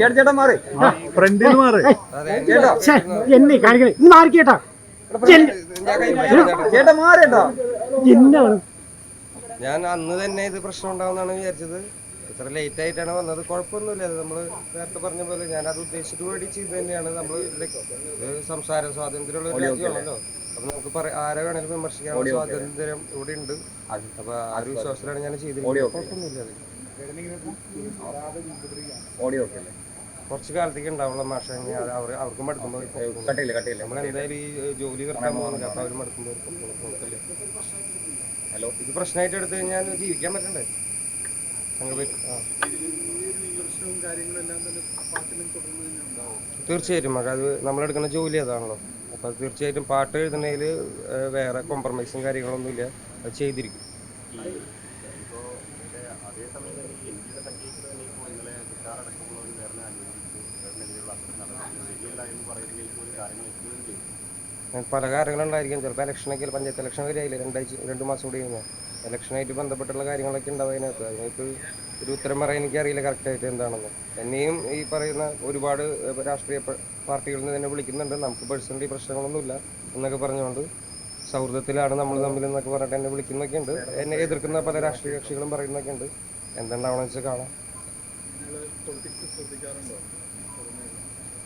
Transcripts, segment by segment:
ചേട്ടാ മാറി ഫ്രണ്ടിൽ മാറി എന്നെ കാണിക്കണേ ഇന്ന് മാറിക്കേട്ടാ ചേട്ടാ മാറിട്ടോ എന്നാണ് ഞാൻ അന്ന് തന്നെ ഇത് പ്രശ്നം ഉണ്ടാവുമെന്നാണ് വിചാരിച്ചത്. ഇത്ര ലേറ്റ് ആയിട്ടാണ് വന്നത്. കുഴപ്പമൊന്നുമില്ല. അത് നമ്മൾ നേരത്തെ പറഞ്ഞ പോലെ ഞാൻ അത് ഉദ്ദേശിച്ചിട്ട് വേണ്ടി ചെയ്ത് തന്നെയാണ് നമ്മൾ സംസാര സ്വാതന്ത്ര്യമുള്ള ഒരു രാജ്യമാണല്ലോ. അപ്പൊ നമുക്ക് ആരെ വേണേലും വിമർശിക്കാനുള്ള സ്വാതന്ത്ര്യം ഇവിടെ ഉണ്ട്. അപ്പൊ ആ ഒരു വിശ്വാസത്തിലാണ് ഞാൻ ചെയ്തിരിക്കുന്നത്. കുഴപ്പമൊന്നുമില്ല അത്. ഓഡിയോ ഓക്കെ അല്ലേ? കുറച്ച് കാലത്തേക്ക് ഉണ്ടാവുള്ള മാഷ. അവർ അവർക്കും മടുക്കുമ്പോൾ നമ്മൾ എന്തായാലും ഈ ജോലി കിട്ടാൻ പോകുന്നില്ല. അപ്പൊ അവർ മടുക്കുമ്പോൾ ഹലോ ഇത് പ്രശ്നമായിട്ട് എടുത്തു കഴിഞ്ഞാൽ ജീവിക്കാൻ പറ്റണ്ടേ? തീർച്ചയായിട്ടും മക അത് നമ്മളെടുക്കുന്ന ജോലി അതാണല്ലോ. അപ്പോൾ തീർച്ചയായിട്ടും പാട്ട് എഴുതുന്നതിൽ വേറെ കോംപ്രമൈസും കാര്യങ്ങളൊന്നുമില്ല അത് ചെയ്തിരിക്കും. ഞാൻ പല കാര്യങ്ങളുണ്ടായിരിക്കും. ചിലപ്പോൾ ഇലക്ഷനൊക്കെ പഞ്ചായത്ത് ഇലക്ഷൻ വരെയായില്ല രണ്ടാഴ്ച രണ്ട് മാസം കൂടി കഴിഞ്ഞാൽ ഇലക്ഷനായിട്ട് ബന്ധപ്പെട്ടുള്ള കാര്യങ്ങളൊക്കെ ഉണ്ടാവും അതിനകത്ത്. അതിനകത്ത് ഒരു ഉത്തരം പറയാൻ എനിക്കറിയില്ല കറക്റ്റായിട്ട് എന്താണെന്ന്. എന്നെയും ഈ പറയുന്ന ഒരുപാട് രാഷ്ട്രീയ പാർട്ടികളിൽ നിന്ന് തന്നെ വിളിക്കുന്നുണ്ട്. നമുക്ക് പേഴ്സണലി പ്രശ്നങ്ങളൊന്നുമില്ല എന്നൊക്കെ പറഞ്ഞുകൊണ്ട് സൗഹൃദത്തിലാണ് നമ്മൾ തമ്മിൽ എന്നൊക്കെ പറഞ്ഞിട്ട് എന്നെ വിളിക്കുന്നൊക്കെ ഉണ്ട്. എന്നെ എതിർക്കുന്ന പല രാഷ്ട്രീയ കക്ഷികളും പറയുന്നൊക്കെ ഉണ്ട്. എന്തുണ്ടാവണമെന്ന് വെച്ചാൽ കാണാം.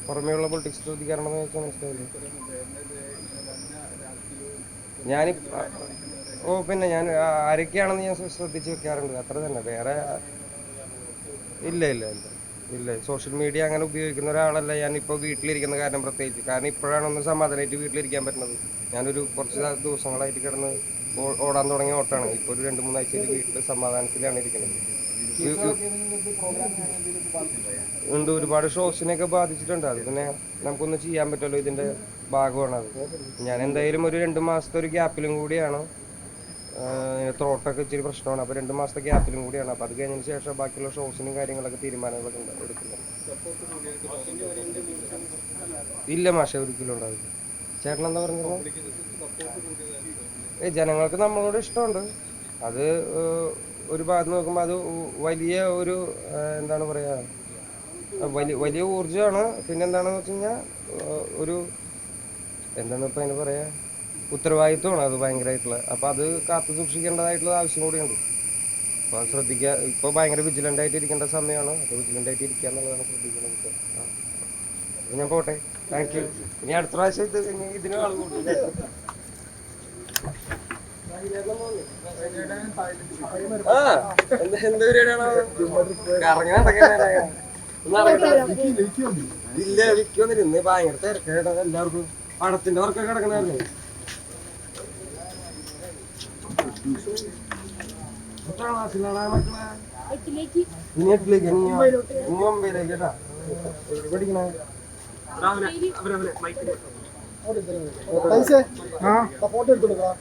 പുറമേയുള്ള പൊളിറ്റിക്സ് ചോദിക്കാറുണ്ടെന്ന് ചോദിച്ചാൽ മനസ്സിലായില്ലേ ഞാൻ ഓ പിന്നെ ഞാൻ ആരൊക്കെയാണെന്ന് ഞാൻ ശ്ര- ശ്രദ്ധിച്ച് വെക്കാറുണ്ട്. അത്ര തന്നെ. വേറെ ഇല്ല ഇല്ല ഇല്ല. ഇല്ല സോഷ്യൽ മീഡിയ അങ്ങനെ ഉപയോഗിക്കുന്ന ഒരാളല്ല ഞാനിപ്പോൾ വീട്ടിലിരിക്കുന്ന കാരണം പ്രത്യേകിച്ച്. കാരണം ഇപ്പോഴാണ് ഒന്ന് സമാധാനമായിട്ട് വീട്ടിലിരിക്കാൻ പറ്റുന്നത്. ഞാനൊരു കുറച്ച് ദിവസങ്ങളായിട്ട് കിടന്ന് ഓടാൻ തുടങ്ങിയ ഓട്ടാണ് ഇപ്പോൾ ഒരു രണ്ട് മൂന്നാഴ്ചയിൽ വീട്ടിൽ സമാധാനത്തിലാണ് ഇരിക്കുന്നത്. ഉണ്ട്. ഒരുപാട് ഷോസിനെയൊക്കെ ബാധിച്ചിട്ടുണ്ട്. അത് പിന്നെ നമുക്കൊന്നും ചെയ്യാൻ പറ്റുമല്ലോ ഇതിന്റെ ഭാഗമാണ് അത്. ഞാൻ എന്തായാലും ഒരു രണ്ട് മാസത്തെ ഒരു ഗ്യാപ്പിലും കൂടിയാണ്. ത്രോട്ടൊക്കെ ഇച്ചിരി പ്രശ്നമാണ്. അപ്പോൾ രണ്ട് മാസത്തെ ഗ്യാപ്പിലും കൂടിയാണ്. അപ്പോൾ അത് കഴിഞ്ഞതിന് ശേഷം ബാക്കിയുള്ള ഷോസിനും കാര്യങ്ങളൊക്കെ തീരുമാനങ്ങളൊക്കെ എടുക്കുന്നുണ്ട്. ഇല്ല മാഷ ഒരിക്കലും ഉണ്ടാവില്ല. ചേട്ടൻ എന്താ പറഞ്ഞത്? ജനങ്ങൾക്ക് നമ്മളോട് ഇഷ്ടമുണ്ട്. അത് ഒരു ഭാഗത്ത് നോക്കുമ്പോൾ അത് വലിയ ഒരു എന്താണ് പറയുക വലിയ വലിയ ഊർജമാണ്. പിന്നെ എന്താണെന്ന് വെച്ച് കഴിഞ്ഞാൽ ഒരു എന്താണ് ഇപ്പം അതിന് പറയാ ഉത്തരവാദിത്വമാണ് അത് ഭയങ്കരമായിട്ടുള്ള അപ്പോൾ അത് കാത്തു സൂക്ഷിക്കേണ്ടതായിട്ടുള്ള ആവശ്യം കൂടിയുണ്ട്. അപ്പോൾ അത് ശ്രദ്ധിക്കുക ഇപ്പോൾ ഭയങ്കര വിജിലന്റ് ആയിട്ട് ഇരിക്കേണ്ട സമയമാണ് അപ്പോൾ വിജിലന്റ് ആയിട്ട് ഇരിക്കുക എന്നുള്ളതാണ് ശ്രദ്ധിക്കുന്നത് അപ്പോൾ ഞാൻ പോട്ടെ. താങ്ക് യു ഇനി അടുത്ത പ്രാവശ്യം ഇത് ഇതിനും ആൾ ആ എന്ത് എന്ത് പരിപാടിയാണോ കറങ്ങാൻ നടക്കാൻ ഇല്ല വിൽക്കൊന്നില്ല ഇന്ന് ഭയങ്കര തിരക്കേട്ടാ എല്ലാവർക്കും പടത്തിന്റെ വർക്കൊക്കെ കിടക്കണായിരുന്നു എത്ര ക്ലാസ്സിലാടാ മക്കളെ ഇനി എട്ടിലേക്ക് ഇനി ഒമ്പതിലേക്ക് കേട്ടാ പഠിക്കണേ ഫോട്ടോ എടുത്തോളൂ ഇങ്ങനെയാണോ? പോയിട്ട് വരാം കേട്ടോ. ഫോട്ടോ എടുക്കണം ഞാൻ ഫോട്ടോ എടുത്ത് ആരാ ആരാ ഇവിടെ ഇവിടെ ഇവിടെ ഡൈസ് ഇവിടെ ഇവിടെ ഇവിടെ ആണോ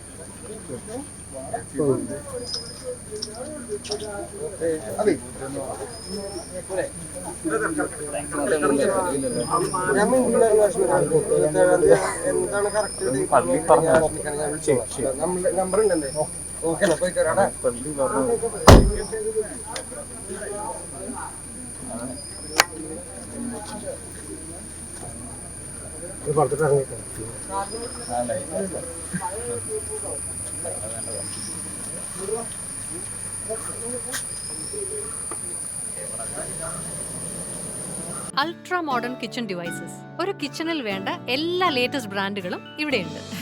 എന്താണ് കറക്റ്റ് നമ്പർ ഉണ്ടല്ലേ ഓക്കെ. പോയി തരാടാ പുറത്തിട്ട് ഇറങ്ങിക്കാം അൾട്രാ മോഡേൺ കിച്ചൺ ഡിവൈസസ് ഒരു കിച്ചണിൽ വേണ്ട എല്ലാ ലേറ്റസ്റ്റ് ബ്രാൻഡുകളും ഇവിടെയുണ്ട്.